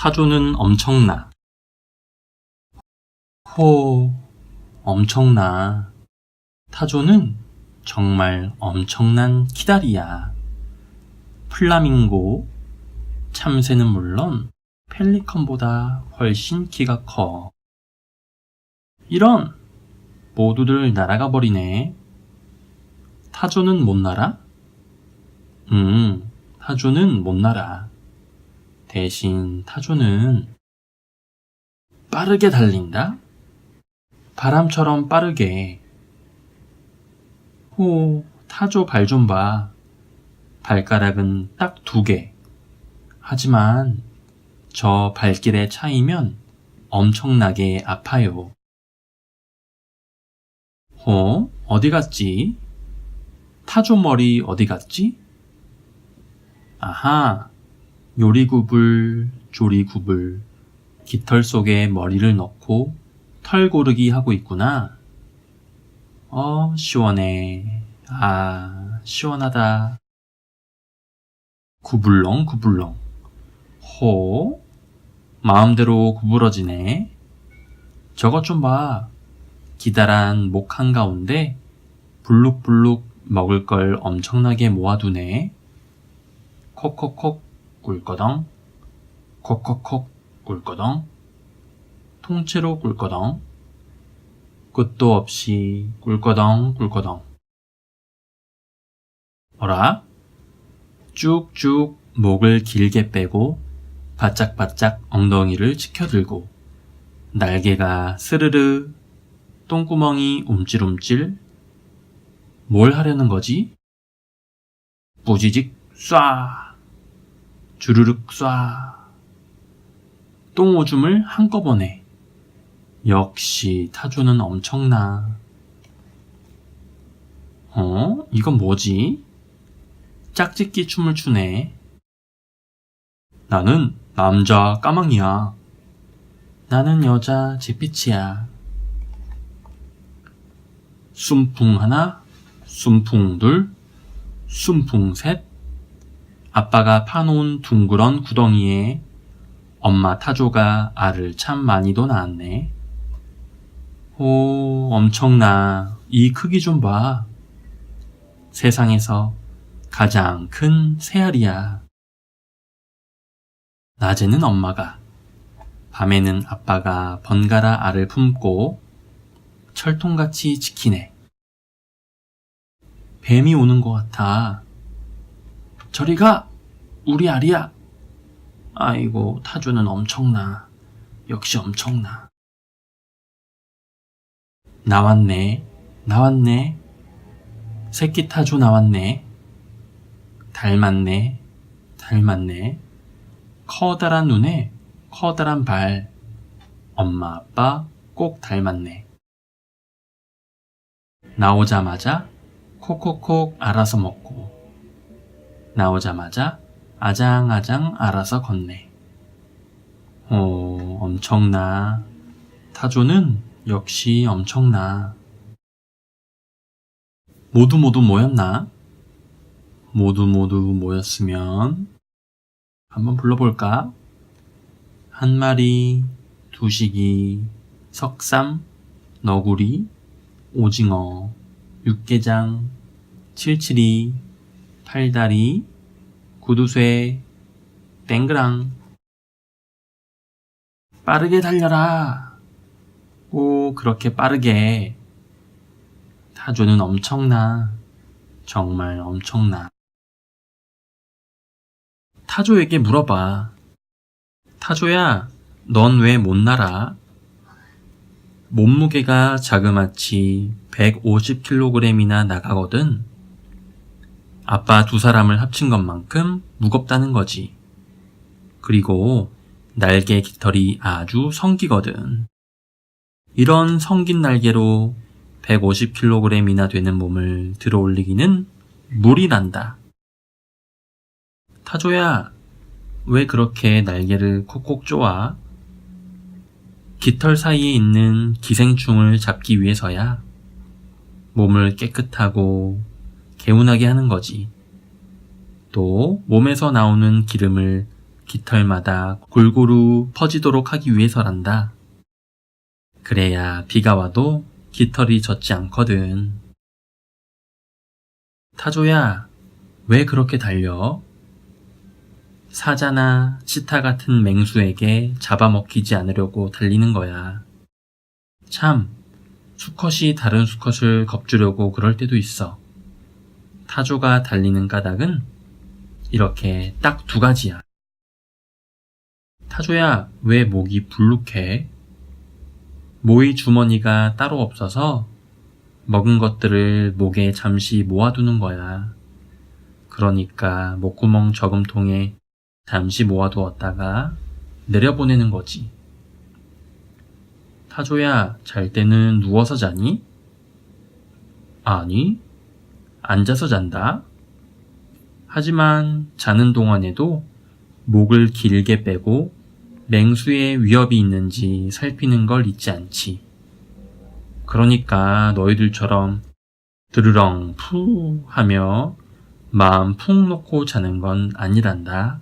타조는 엄청나. 호, 엄청나. 타조는 정말 엄청난 키다리야. 플라밍고, 참새는 물론 펠리컨보다 훨씬 키가 커. 이런! 모두들 날아가 버리네. 타조는 못 날아? 음, 타조는 못 날아. 대신 타조는 빠르게 달린다? 바람처럼 빠르게. 호, 타조 발 좀 봐. 발가락은 딱 두 개. 하지만 저 발길의 차이면 엄청나게 아파요. 어? 어디 갔지? 타조 머리 어디 갔지? 아하, 요리구불, 조리구불, 깃털 속에 머리를 넣고 털 고르기 하고 있구나. 어, 시원해. 아, 시원하다. 구불렁, 구불렁. 호, 마음대로 구부러지네. 저것 좀 봐. 기다란 목 한가운데 불룩불룩 먹을 걸 엄청나게 모아두네. 콕콕콕 꿀거덩, 콕콕콕 꿀거덩, 통째로 꿀거덩, 끝도 없이 꿀거덩 꿀거덩. 어라? 쭉쭉 목을 길게 빼고 바짝바짝 엉덩이를 치켜들고 날개가 스르르 똥구멍이 움찔움찔 뭘 하려는 거지? 뿌지직 쏴 주르륵 쏴 똥오줌을 한꺼번에 역시 타조는 엄청나 어? 이건 뭐지? 짝짓기 춤을 추네 나는 남자 까망이야 나는 여자 잿빛이야 순풍 하나, 순풍 둘, 순풍 셋. 아빠가 파놓은 둥그런 구덩이에 엄마 타조가 알을 참 많이도 낳았네. 오, 엄청나. 이 크기 좀 봐. 세상에서 가장 큰 새알이야. 낮에는 엄마가, 밤에는 아빠가 번갈아 알을 품고 철통같이 지키네. 뱀이 오는 것 같아. 저리 가! 우리 알이야! 아이고, 타조는 엄청나. 역시 엄청나. 나왔네. 나왔네. 새끼 타조 나왔네. 닮았네. 닮았네. 커다란 눈에 커다란 발. 엄마, 아빠 꼭 닮았네. 나오자마자 콕콕콕 알아서 먹고 나오자마자 아장아장 알아서 걷네. 오, 엄청나. 타조는 역시 엄청나. 모두 모두 모였나? 모두 모두 모였으면 한번 불러볼까? 한 마리, 두식이, 석삼, 너구리, 오징어, 육개장, 칠칠이, 팔다리, 구두쇠, 땡그랑. 빠르게 달려라. 오, 그렇게 빠르게. 타조는 엄청나. 정말 엄청나. 타조에게 물어봐. 타조야, 넌 왜 못 날아? 몸무게가 자그마치 150kg이나 나가거든. 아빠 두 사람을 합친 것만큼 무겁다는 거지. 그리고 날개 깃털이 아주 성기거든. 이런 성긴 날개로 150kg이나 되는 몸을 들어 올리기는 무리 난다. 타조야, 왜 그렇게 날개를 콕콕 쪼아? 깃털 사이에 있는 기생충을 잡기 위해서야 몸을 깨끗하고 개운하게 하는 거지. 또 몸에서 나오는 기름을 깃털마다 골고루 퍼지도록 하기 위해서란다. 그래야 비가 와도 깃털이 젖지 않거든. 타조야, 왜 그렇게 달려? 사자나 치타 같은 맹수에게 잡아먹히지 않으려고 달리는 거야. 참, 수컷이 다른 수컷을 겁주려고 그럴 때도 있어. 타조가 달리는 까닭은 이렇게 딱 두 가지야. 타조야, 왜 목이 불룩해? 모이 주머니가 따로 없어서 먹은 것들을 목에 잠시 모아두는 거야. 그러니까 목구멍 저금통에 잠시 모아두었다가 내려보내는 거지. 타조야, 잘 때는 누워서 자니? 아니, 앉아서 잔다. 하지만 자는 동안에도 목을 길게 빼고 맹수의 위협이 있는지 살피는 걸 잊지 않지. 그러니까 너희들처럼 드르렁 푸 하며 마음 푹 놓고 자는 건 아니란다.